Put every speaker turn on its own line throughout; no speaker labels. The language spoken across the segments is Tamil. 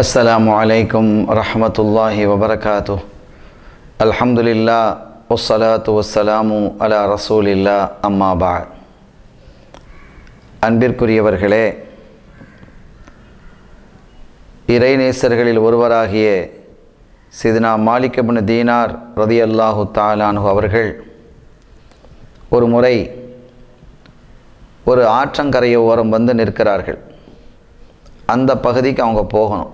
السلام عليكم ورحمة الله وبركاته الحمد لله والصلاة والسلام على رسول الله أما بعد அன்பிற்குரியவர்களே இறைநேசர்களில் ஒருவராகிய சிதனா மாலிகபின் தீனார் ரதி அல்லாஹு தாலானு அவர்கள் ஒரு முறை ஒரு ஆற்றங்கரையை ஓரம் வந்து நிற்கிறார்கள் அந்த பகுதிக்கு அவங்க போகணும்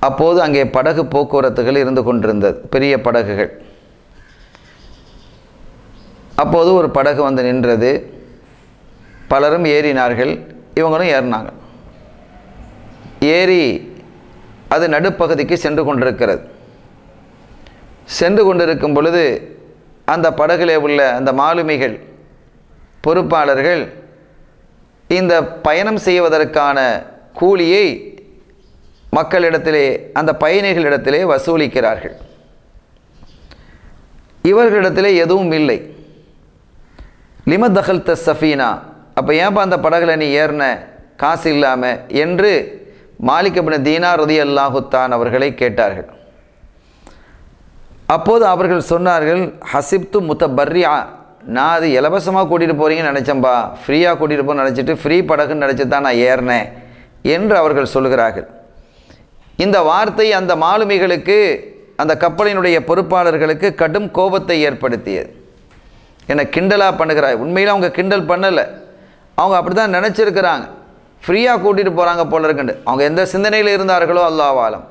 அப்போது அங்கே படகு போக்குவரத்துகள் இருந்து கொண்டிருந்தது. பெரிய படகுகள். அப்போது ஒரு படகு வந்து நின்றது. பலரும் ஏறினார்கள். இவங்களும் ஏறினாங்க. ஏறி அது நடுப்பகுதிக்கு சென்று கொண்டிருக்கிறது. சென்று கொண்டிருக்கும் பொழுது அந்த படகுலே உள்ள அந்த மாலுமிகள் பொறுப்பாளர்கள் இந்த பயணம் செய்வதற்கான கூலியை மக்களிடத்திலே அந்த பயணிகளிடத்திலே வசூலிக்கிறார்கள். இவர்களிடத்திலே எதுவும் இல்லை. லிம த சஃபீனா? அப்போ ஏன்பா அந்த படகுல நீ ஏறின? காசு இல்லாமல் என்று மாலிகபின தீனா ரதி அல்லாஹுத்தான் அவர்களை கேட்டார்கள். அப்போது அவர்கள் சொன்னார்கள் ஹசிப்து முத்த பர்ரியா நான் அது இலவசமாக கூட்டிகிட்டு போகிறீங்கன்னு நினச்சேன்பா. ஃப்ரீயாக கூட்டிகிட்டு போகணும்னு நினச்சிட்டு ஃப்ரீ படகுன்னு நினச்சி தான் நான் ஏறினேன். என்று அவர்கள் சொல்கிறார்கள். இந்த வார்த்தை அந்த மாலுமிகளுக்கு அந்த கப்பலினுடைய பொறுப்பாளர்களுக்கு கடும் கோபத்தை ஏற்படுத்தியது. என்னை கிண்டலாக பண்ணுகிறாய் உண்மையில் அவங்க கிண்டல் பண்ணலை. அவங்க அப்படி தான் நினச்சிருக்கிறாங்க. ஃப்ரீயாக கூட்டிகிட்டு போகிறாங்க போல இருக்குண்டு. அவங்க எந்த சிந்தனையில் இருந்தார்களோ அல்லாவாலம்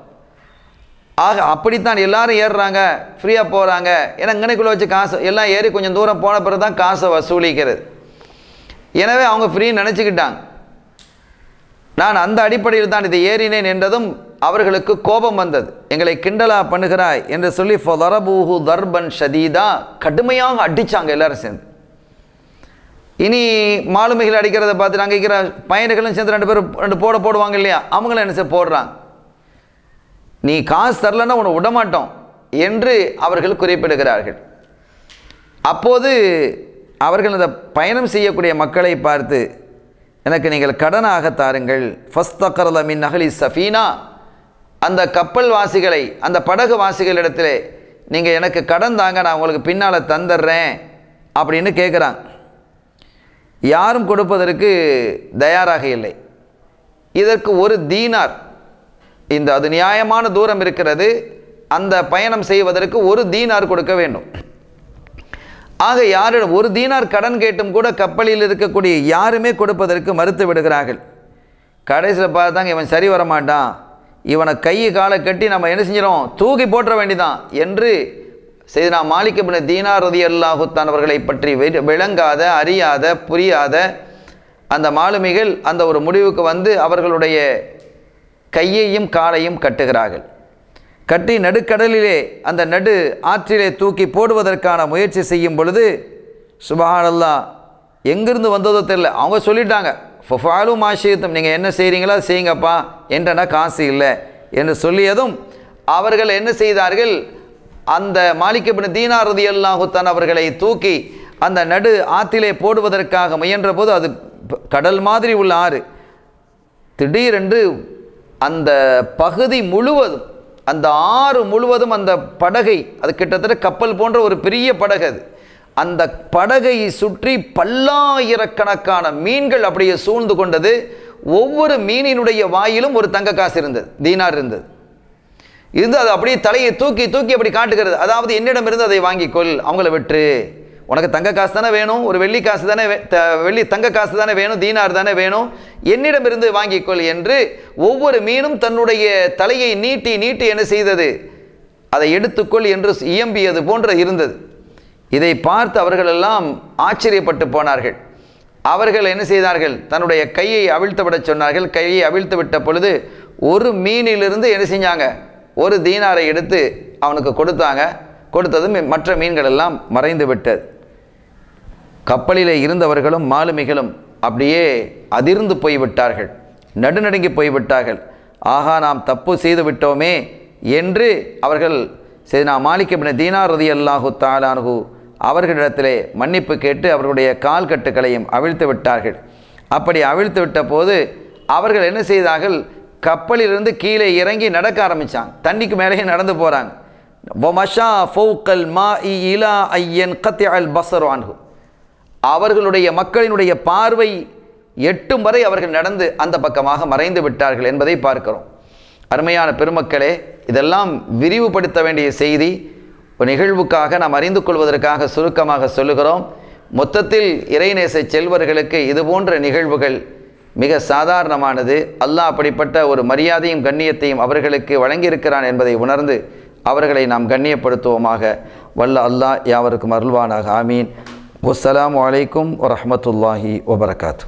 ஆக அப்படித்தான் எல்லாரும் ஏறுறாங்க. ஃப்ரீயாக போகிறாங்க ஏன்னா இங்கனைக்குள்ளே வச்சு காசு எல்லாம் ஏறி கொஞ்சம் தூரம் போன பிறகு தான் காசை வசூலிக்கிறது. எனவே அவங்க ஃப்ரீன்னு நினச்சிக்கிட்டாங்க. நான் அந்த அடிப்படையில் தான் இதை ஏறினேன் என்றதும் அவர்களுக்கு கோபம் வந்தது. எங்களை கிண்டலா பண்ணுகிறாய் என்று சொல்லி ஃபொதரபூஹு தர்பன் ஷதீதா. கடுமையாக அடித்தாங்க எல்லாரும் சேர்ந்து. இனி மாலுமிகள் அடிக்கிறத பார்த்து நாங்கள் இருக்கிற பயணிகளும் சேர்ந்து ரெண்டு பேரும் ரெண்டு போட போடுவாங்க இல்லையா? அவங்களும் என்ன செய்ய போடுறாங்க. நீ காசு தரலன்னா உன்னை விடமாட்டோம் என்று அவர்கள் குறிப்பிடுகிறார்கள். அப்போது அவர்கள் அந்த பயணம் செய்யக்கூடிய மக்களை பார்த்து எனக்கு நீங்கள் கடனாக தாருங்கள். ஃபஸ்தக்கரல மின் நகலி சஃபீனா. அந்த கப்பல் வாசிகளை அந்த படகு வாசிகளிடத்திலே நீங்கள் எனக்கு கடன் தாங்க நான் உங்களுக்கு பின்னால் தந்துடுறேன் அப்படின்னு கேட்குறாங்க யாரும் கொடுப்பதற்கு தயாராக இல்லை. இதற்கு ஒரு தீனார். இந்த அது நியாயமான தூரம் இருக்கிறது. அந்த பயணம் செய்வதற்கு ஒரு தீனார் கொடுக்க வேண்டும். ஆக யாரிடம் ஒரு தீனார் கடன் கேட்டும் கூட கப்பலில் இருக்கக்கூடிய யாருமே கொடுப்பதற்கு மறுத்து விடுகிறார்கள். கடைசியில் பார்த்தாங்க இவன் சரி வர மாட்டான் இவனை கை காலை கட்டி நம்ம என்ன செஞ்சிடும் தூக்கி போட்டுற வேண்டிதான். என்று செய்தனா மாலிகபின தீனார் ரதி அல்லாஹுத்தான் அவர்களை பற்றி விளங்காத அறியாத புரியாத அந்த மாலுமிகள் அந்த ஒரு முடிவுக்கு வந்து அவர்களுடைய கையையும் காலையும் கட்டுகிறார்கள். கட்டி நடுக்கடலிலே அந்த நடு ஆற்றிலே தூக்கி போடுவதற்கான முயற்சி செய்யும் பொழுது சுபஹானல்லா எங்கிருந்து வந்ததோ தெரில அவங்க சொல்லிட்டாங்க. ஃபஃபாலும் ஆசியத்தும் நீங்கள் என்ன செய்கிறீங்களோ செய்யுங்கப்பா. என்றனா காசு இல்லை. என்று சொல்லியதும் அவர்கள் என்ன செய்தார்கள்? அந்த மாலிகபின் தீனாரதி அல்லாஹுத்தான் அவர்களை தூக்கி அந்த நடு ஆற்றிலே போடுவதற்காக முயன்றபோது அது கடல் மாதிரி உள்ள ஆறு. திடீரென்று அந்த பகுதி முழுவதும் அந்த ஆறு முழுவதும் அந்த படகை அது கிட்டத்தட்ட கப்பல் போன்ற ஒரு பெரிய படகு அது. அந்த படகை சுற்றி பல்லாயிரக்கணக்கான மீன்கள் அப்படியே சூழ்ந்து கொண்டது. ஒவ்வொரு மீனினுடைய வாயிலும் ஒரு தங்க காசு இருந்தது தீனார் இருந்தது. இருந்து அது அப்படியே தலையை தூக்கி தூக்கி அப்படி காட்டுகிறது. அதாவது என்னிடம் இருந்து அதை வாங்கிக்கொள் அவங்கள விட்டு உனக்கு தங்க காசு தானே வேணும் ஒரு வெள்ளி காசு தானே வெள்ளி தங்க காசு தானே வேணும் தீனார் தானே வேணும். என்னிடமிருந்து வாங்கிக்கொள் என்று ஒவ்வொரு மீனும் தன்னுடைய தலையை நீட்டி நீட்டி என்ன செய்தது? அதை எடுத்துக்கொள் என்று இயம்பியது போன்ற இருந்தது. இதை பார்த்து அவர்களெல்லாம் ஆச்சரியப்பட்டு போனார்கள். அவர்கள் என்ன செய்தார்கள்? தன்னுடைய கையை அவிழ்த்து விட சொன்னார்கள். கையை அவிழ்த்து விட்ட பொழுது ஒரு மீனிலிருந்து என்ன செஞ்சாங்க? ஒரு தீனாரை எடுத்து அவனுக்கு கொடுத்தாங்க. கொடுத்ததும் மற்ற மீன்கள் எல்லாம் மறைந்து விட்டது. கப்பலில் இருந்தவர்களும் மாலுமிகளும் அப்படியே அதிர்ந்து போய்விட்டார்கள். நடுநடுங்கி போய்விட்டார்கள். ஆகா நாம் தப்பு செய்து விட்டோமே என்று அவர்கள் சரி நான் மாலிகபின தீனார் ரதி அல்லாஹு தாலானு அவர்களிடத்திலே மன்னிப்பு கேட்டு அவர்களுடைய கால் கட்டுக்களையும் அவிழ்த்து விட்டார்கள். அப்படி அவிழ்த்து விட்ட போது அவர்கள் என்ன செய்தார்கள்? கப்பலிலிருந்து கீழே இறங்கி நடக்க ஆரம்பித்தாங்க தண்ணிக்கு மேலேயே நடந்து போகிறாங்க வமஷா ஃபௌக்கல் மா இலா ஐயன் கத்தி அல் பசர் அவர்களுடைய மக்களினுடைய பார்வை எட்டும் வரை அவர்கள் நடந்து அந்த பக்கமாக மறைந்து விட்டார்கள் என்பதை பார்க்கிறோம். அருமையான பெருமக்களே இதெல்லாம் விரிவுபடுத்த வேண்டிய செய்தி. நிகழ்வுக்காக நாம் அறிந்து கொள்வதற்காக சுருக்கமாக சொல்லுகிறோம். மொத்தத்தில் இறைநேச செல்வர்களுக்கு இது போன்ற நிகழ்வுகள் மிக சாதாரணமானது. அல்லாஹ் அப்படிப்பட்ட ஒரு மரியாதையும் கண்ணியத்தையும் அவர்களுக்கு வழங்கியிருக்கிறான் என்பதை உணர்ந்து அவர்களை நாம் கண்ணியப்படுத்துவோமாக. வல்ல அல்லாஹ் யாவருக்கும் அருள்வானாக. ஆமீன். வஸ்ஸலாமு அலைக்கும் வரமத்துல்லாஹி வபரகாத்து.